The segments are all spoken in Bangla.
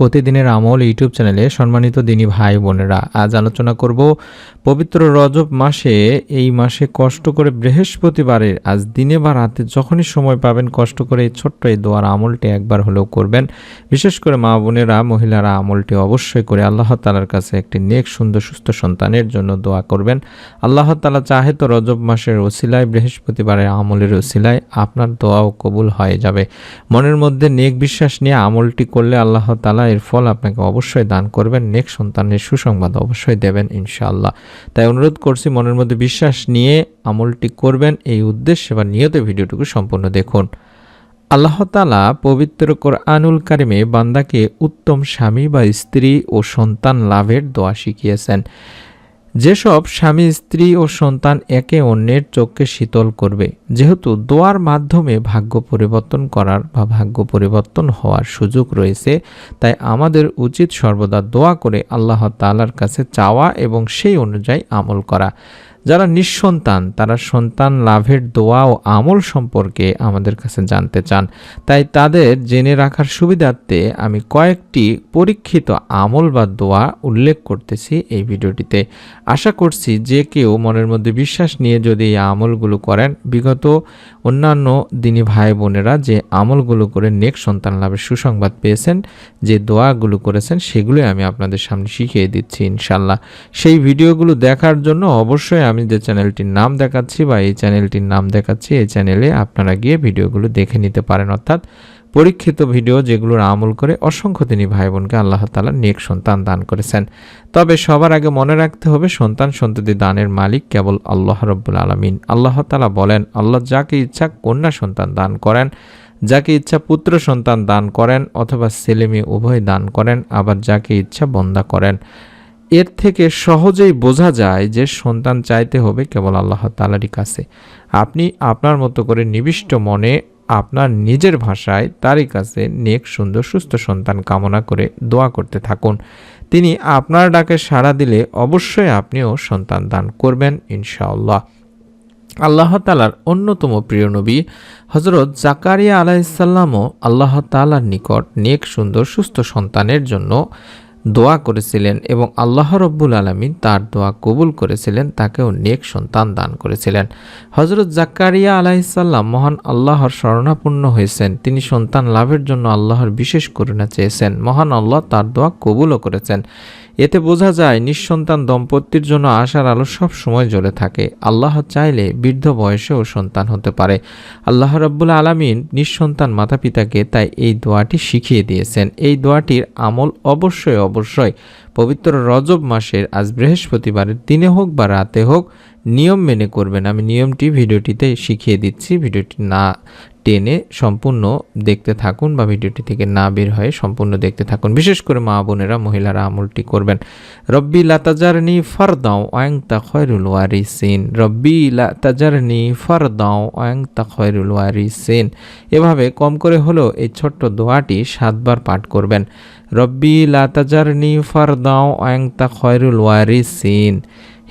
প্রতিদিনের আমল ইউটিউব চ্যানেলে সম্মানিত দিনী ভাই বোনেরা। আজ আলোচনা করব পবিত্র রজব মাসে, এই মাসে কষ্ট করে বৃহস্পতিবারের আজ দিনে বা রাতে যখনই সময় পাবেন, কষ্ট করে এই ছোট্ট এই দোয়ার আমলটি একবার হলেও করবেন। বিশেষ করে মা বোনেরা, মহিলারা আমলটি অবশ্যই করে আল্লাহ তালার কাছে একটি নেক, সুন্দর, সুস্থ সন্তানের জন্য দোয়া করবেন। আল্লাহ তালা চাহে তো রজব মাসের ওসিলায়, বৃহস্পতিবারের আমলের ওসিলায় আপনার দোয়াও কবুল হয়ে যাবে। মনের মধ্যে নেক বিশ্বাস নিয়ে আমলটি করলে আল্লাহ তালা এর ফল আপনাকে অবশ্যই দান করবেন নেক্সট সন্তানের সুসংবাদ অবশ্যই দেবেন ইনশাআল্লাহ। তাই অনুরোধ করছি, মনের মধ্যে বিশ্বাস নিয়ে আমলটি করবেন, এই উদ্দেশ্যে বা নিয়ত ভিডিওটুকু সম্পূর্ণ দেখুন। আল্লাহ পবিত্র কর আনুল কারিমে বান্দাকে উত্তম স্বামী বা স্ত্রী ও সন্তান লাভের দোয়া শিখিয়েছেন। যেসব স্বামী, স্ত্রী ও সন্তান একে অন্যের চোখকে শীতল করবে, যেহেতু দোয়ার মাধ্যমে ভাগ্য পরিবর্তন করার বা ভাগ্য পরিবর্তন হওয়ার সুযোগ রয়েছে, তাই আমাদের উচিত সর্বদা দোয়া করে আল্লাহ তালার কাছে চাওয়া এবং সেই অনুযায়ী আমল করা। যারা নিঃসন্তান, তারা সন্তান লাভের দোয়া ও আমল সম্পর্কে আমাদের কাছে জানতে চান। তাই তাদের জেনে রাখার সুবিধার্থে আমি কয়েকটি পরীক্ষিত আমল বা দোয়া উল্লেখ করতেছি এই ভিডিওটিতে। আশা করছি যে কেউ মনের মধ্যে বিশ্বাস নিয়ে যদি এই আমলগুলো করেন, বিগত অন্যান্য দিনী ভাই বোনেরা যে আমলগুলো করে নেক সন্তান লাভের সুসংবাদ পেয়েছেন, যে দোয়াগুলো করেছেন, সেগুলোই আমি আপনাদের সামনে শিখিয়ে দিচ্ছি ইনশাল্লাহ। সেই ভিডিওগুলো দেখার জন্য অবশ্যই আমি যে চ্যানেলটির নাম দেখাচ্ছি বা এই চ্যানেলটির নাম দেখাচ্ছি, এই চ্যানেলে আপনারা গিয়ে ভিডিওগুলো দেখে নিতে পারেন। অর্থাৎ পরীক্ষিত ভিডিও যেগুলোর আমল করে অসংখ্য তিনি ভাই বোনকে আল্লাহ তালা নেক সন্তান দান করেছেন। তবে সবার আগে মনে রাখতে হবে, সন্তান সন্ততি দানের মালিক কেবল আল্লাহ রব্বুল আলমিন। আল্লাহ তালা বলেন, আল্লাহ যাকে ইচ্ছা কন্যা সন্তান দান করেন, যাকে ইচ্ছা পুত্র সন্তান দান করেন অথবা ছেলে মেয়ে উভয় দান করেন, আবার যাকে ইচ্ছা বন্দা করেন। এর থেকে সহজেই বোঝা যায় যে সন্তান চাইতে হবে কেবল আল্লাহ তালারই কাছে। আপনি আপনার মতো করে নিবিষ্ট মনে আপনার নিজের ভাষায় তারই কাছে নেক, সুন্দর, সুস্থ সন্তান কামনা করে দোয়া করতে থাকুন। তিনি আপনার ডাকে সাড়া দিলে অবশ্যই আপনিও সন্তান দান করবেন ইনশাআল্লাহ। আল্লাহ তালার অন্যতম প্রিয় নবী হজরত জাকারিয়া আলাইসাল্লামও আল্লাহ তালার নিকট নেক, সুন্দর, সুস্থ সন্তানের জন্য দোয়া করেছিলেন এবং আল্লাহ রব্বুল আলমিন তার দোয়া কবুল করেছিলেন, তাকেও নেক সন্তান দান করেছিলেন। হজরত জাকারিয়া আলাইসাল্লাম মহান আল্লাহর শরণাপন্ন হয়েছেন। তিনি সন্তান লাভের জন্য আল্লাহর বিশেষ করুণা চেয়েছেন। মহান আল্লাহ তার দোয়া কবুলও করেছেন। এতে বোঝা যায় নিঃসন্তান দম্পতির জন্য আশার আলো সব সময় জ্বলে থাকে। আল্লাহ চাইলে বৃদ্ধ বয়সেও সন্তান হতে পারে। আল্লাহ রব্বুল আলমিন নিঃসন্তান মাতা পিতাকে তাই এই দোয়াটি শিখিয়ে দিয়েছেন। এই দোয়াটির আমল অবশ্যই অবশ্যই পবিত্র রজব মাসের, আজ বৃহস্পতিবারের দিনে হোক বা রাতে হোক, নিয়ম মেনে করবেন। আমি নিয়মটি ভিডিওটিতে শিখিয়ে দিচ্ছি। ভিডিওটি না টেনে সম্পূর্ণ দেখতে থাকুন বা ভিডিওটি থেকে না বের হয়ে সম্পূর্ণ দেখতে থাকুন। বিশেষ করে মা বোনেরা, মহিলারা আমলটি করবেন। রব্বি লাতাজারনি ফারদাও অয়ং তা খয়রুল ওয়ারিসিন। রব্বি লাতাজারনি ফারদাও অয়ং তা খয়রুল ওয়ারিসিন। এভাবে কম করে হলেও এই ছোট্ট দোয়াটি সাতবার পাঠ করবেন। রব্বি লাতাজারনি ফারদাও অয়ং তা খয়রুল ওয়ারিসিন।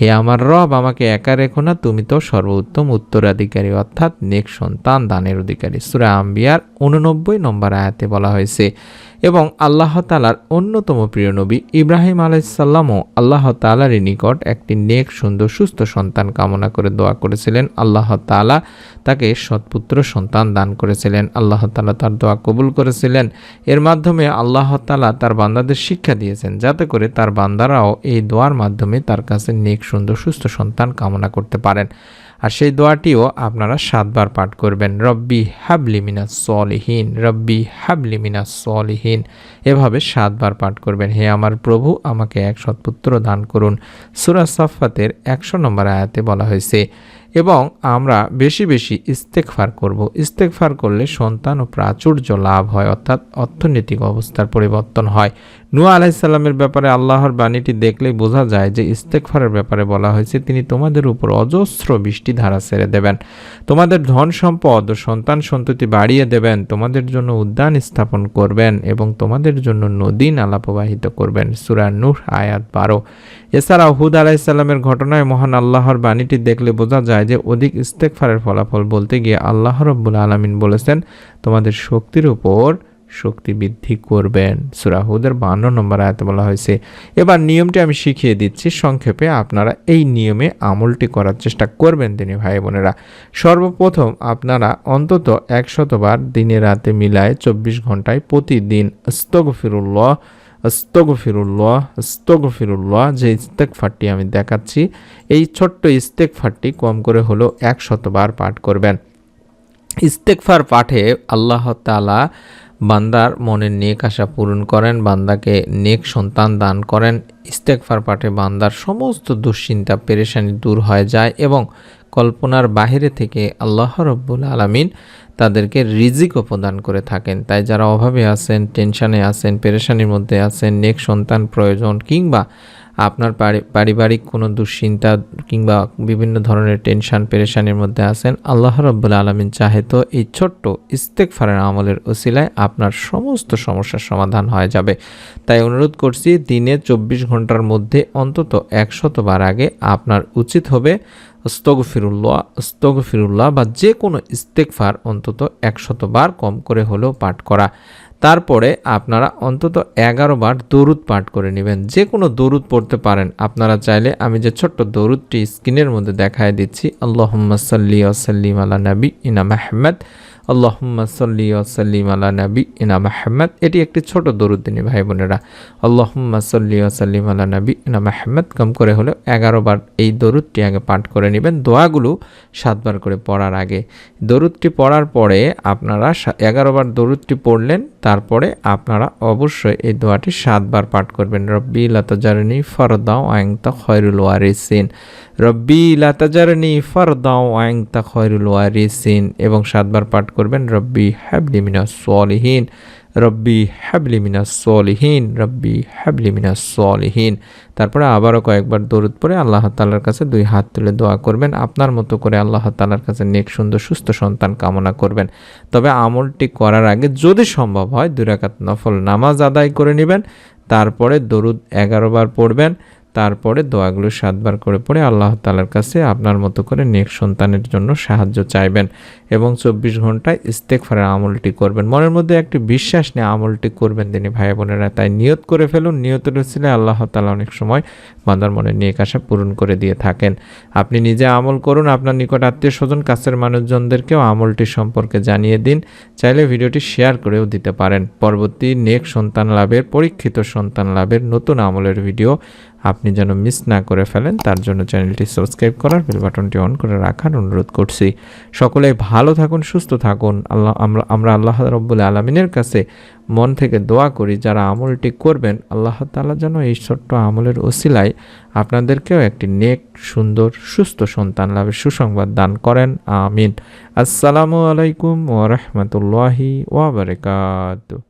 হে আমার রব, আমাকে একা রেখো না। তুমি তো সর্বোত্তম উত্তরাধিকারী, অর্থাৎ নেক সন্তান, দানের অধিকারী। সুরা আম্বিয়ার উননব্বই নম্বর আয়াতে বলা হয়েছে এবং আল্লাহ তালার অন্যতম প্রিয় নবী ইব্রাহিম আলাইসাল্লামও আল্লাহ তালারই নিকট একটি নেক, সুন্দর, সুস্থ সন্তান কামনা করে দোয়া করেছিলেন। আল্লাহ তালা তাকে সৎপুত্র সন্তান দান করেছিলেন। আল্লাহ তালা তার দোয়া কবুল করেছিলেন। এর মাধ্যমে আল্লাহ তালা তার বান্দাদের শিক্ষা দিয়েছেন যাতে করে তার বান্দারাও এই দোয়ার মাধ্যমে তার কাছে নেক, সুন্দর, সুস্থ সন্তান কামনা করতে পারেন। আর সেই দোয়াটিও আপনারা সাতবার পাঠ করবেন। রব্বি হাবলি মিনাস সলিহীন, রব্বি হাবলি মিনাস সলিহীন। এভাবে সাতবার পাঠ করবেন। হে আমার প্রভু, আমাকে এক সৎপুত্র দান করুন। সুরা সাফাতের একশো নম্বর আয়াতে বলা হয়েছে এবং আমরা বেশি বেশি ইস্তেকফার করব। ইস্তেকফার করলে সন্তান ও প্রাচুর্য লাভ হয়, অর্থাৎ অর্থনৈতিক অবস্থার পরিবর্তন হয়। নুয়া আলাইসাল্লামের ব্যাপারে আল্লাহর বাণীটি দেখলেই বোঝা যায় যে ইস্তেকফারের ব্যাপারে বলা হয়েছে, তিনি তোমাদের উপর অজস্র বৃষ্টি ধারা ছেড়ে দেবেন। তোমাদের ধন সম্পদ ও সন্তান সন্ততি বাড়িয়ে দেবেন, তোমাদের জন্য উদ্যান স্থাপন করবেন এবং তোমাদের জন্য নদী নালা প্রবাহিত করবেন। সুরা নূহ, আয়াত বারো। এছাড়াও হুদ আলাইসাল্লামের ঘটনায় মহান আল্লাহর বাণীটি দেখলে বোঝা যায় যে অধিক ইস্তেকফারের ফলাফল বলতে গিয়ে আল্লাহ রব্বুল আলমিন বলেছেন, তোমাদের শক্তির উপর শক্তি বৃদ্ধি করবেন। সুরাহুদের বান্ন নম্বর আয়তে বলা হয়েছে, এবার নিয়মটি আমি শিখিয়ে দিচ্ছি, সংক্ষেপে আপনারা এই নিয়মে আমলটি করার চেষ্টা করবেন তিনি ভাই বোনেরা। সর্বপ্রথম আপনারা অন্তত একশতবার দিনে রাতে মিলায় চব্বিশ ঘন্টায় প্রতিদিন স্তগফিরুল্লাহ স্তগফিরুল্লাহ স্তগফিরুল্লাহ যে ইস্তেকফারটি আমি দেখাচ্ছি, এই ছোট্ট ইস্তেকফারটি কম করে হলো একশতবার পাঠ করবেন। ইস্তেকফার পাঠে আল্লাহ তালা বান্দার মনের নেক আশা পূরণ করেন, বান্দাকে নেক সন্তান দান করেন। ইস্তেকফার পাঠে বান্দার সমস্ত দুশ্চিন্তা, পেরেশানি দূর হয়ে যায় এবং কল্পনার বাহিরে থেকে আল্লাহ রব্বুল আলমিন তাদেরকে রিজিকও প্রদান করে থাকেন। তাই যারা অভাবে আছেন, টেনশানে আছেন, পেরেশানির মধ্যে আছেন, নেক সন্তান প্রয়োজন কিংবা আপনার পারিবারিক কোনো দুশ্চিন্তা কিংবা বিভিন্ন ধরনের টেনশন, পেরেশানির মধ্যে আছেন, আল্লাহ রব্বুল আলমিন চাহে তো এই ছোট্ট ইস্তেকফারের আমলের ওসিলায় আপনার সমস্ত সমস্যার সমাধান হয়ে যাবে। তাই অনুরোধ করছি, দিনে চব্বিশ ঘণ্টার মধ্যে অন্তত একশতবার আগে আপনার উচিত হবে স্তগফিরুল্লাহ স্তগফিরুল্লাহ বা যে কোনো ইস্তেকফার অন্তত একশতবার কম করে হলেও পাঠ করা। তারপরে আপনারা অন্তত এগারো বার দরুদ পাঠ করে নেবেন। যে কোনো দরুদ পড়তে পারেন। আপনারা চাইলে আমি যে ছোট্ট দরুদটি স্ক্রিনের মধ্যে দেখায় দিচ্ছি। আল্লাহ সাল্লি আসাল্লিম আলা নবী ইনা মাহমদ আল্লাহম্মা সাল্লি আসাল্লিম আলা নবী ইনা মাহমদ এটি একটি ছোট দরুদ্দিনী ভাই বোনেরা। আল্লাহম্মা সাল্লি আসাল্লিম আলা নবী ইনা মাহমদ কম করে হলেও এগারো বার এই দরুদটি আগে পাঠ করে নেবেন। দোয়াগুলো সাতবার করে পড়ার আগে। দরুদটি পড়ার পরে আপনারা এগারো বার দরুদটি পড়লেন তারপরে আপনারা অবশ্যই এই দোয়াটি সাতবার পাঠ করবেন। রব্বি লাতাজারনি ফরদাও আয়ংতা খয়রুল ওয়ারিসিন। রব্বি লাতাজারনি ফরদাও আয়ংতা খয়রুল ওয়ারিসিন। এবং সাতবার পাঠ করবেন, রব্বি হ্যাবলিমিনা সলিহীন। রব্বি হ্যাবলি মিনাস সলিহীন, রব্বি হ্যাবলি মিনাস সলিহীন। তারপরে আবারও কয়েকবার দরুদ পরে আল্লাহ তালার কাছে দুই হাত তুলে দোয়া করবেন, আপনার মতো করে আল্লাহ তালার কাছে নেক, সুন্দর, সুস্থ সন্তান কামনা করবেন। তবে আমলটি করার আগে যদি সম্ভব হয় দুরাকাত নফল নামাজ আদায় করে নেবেন, তারপরে দরুদ এগারো বার পড়বেন। তারপরে দোয়াগুলো সাতবার করে পড়ে আল্লাহ তালার কাছে আপনার মতো করে নেক সন্তানের জন্য সাহায্য চাইবেন এবং চব্বিশ ঘন্টায় ইস্তেকফারের আমলটি করবেন। মনের মধ্যে একটি বিশ্বাস নিয়ে আমলটি করবেন তিনি ভাই বোনেরা, তাই নিয়ত করে ফেলুন। নিয়তের ছিল আল্লাহ তালা অনেক সময় বান্দার মনে নেক আশা পূরণ করে দিয়ে থাকেন। আপনি নিজে আমল করুন, আপনার নিকট আত্মীয় স্বজন, কাছের মানুষজনদেরকেও আমলটি সম্পর্কে জানিয়ে দিন। চাইলে ভিডিওটি শেয়ার করেও দিতে পারেন। পরবর্তী নেক সন্তান লাভের, পরীক্ষিত সন্তান লাভের নতুন আমলের ভিডিও আপনি যেন মিস না করে ফেলেন, তার জন্য চ্যানেলটি সাবস্ক্রাইব করার বেল বাটনটি অন করে রাখার অনুরোধ করছি। সকলে ভালো থাকুন, সুস্থ থাকুন। আল্লাহ, আমরা আমরা আল্লাহ রব্বুল আলমিনের কাছে মন থেকে দোয়া করি, যারা আমলটি করবেন, আল্লাহ তালা যেন এই ছোট্ট আমলের ওসিলায় আপনাদেরকেও একটি নেক, সুন্দর, সুস্থ সন্তান লাভের সুসংবাদ দান করেন। আমিন। আসসালামু আলাইকুম ওরহমতুল্লাহি ওয়াবারকাত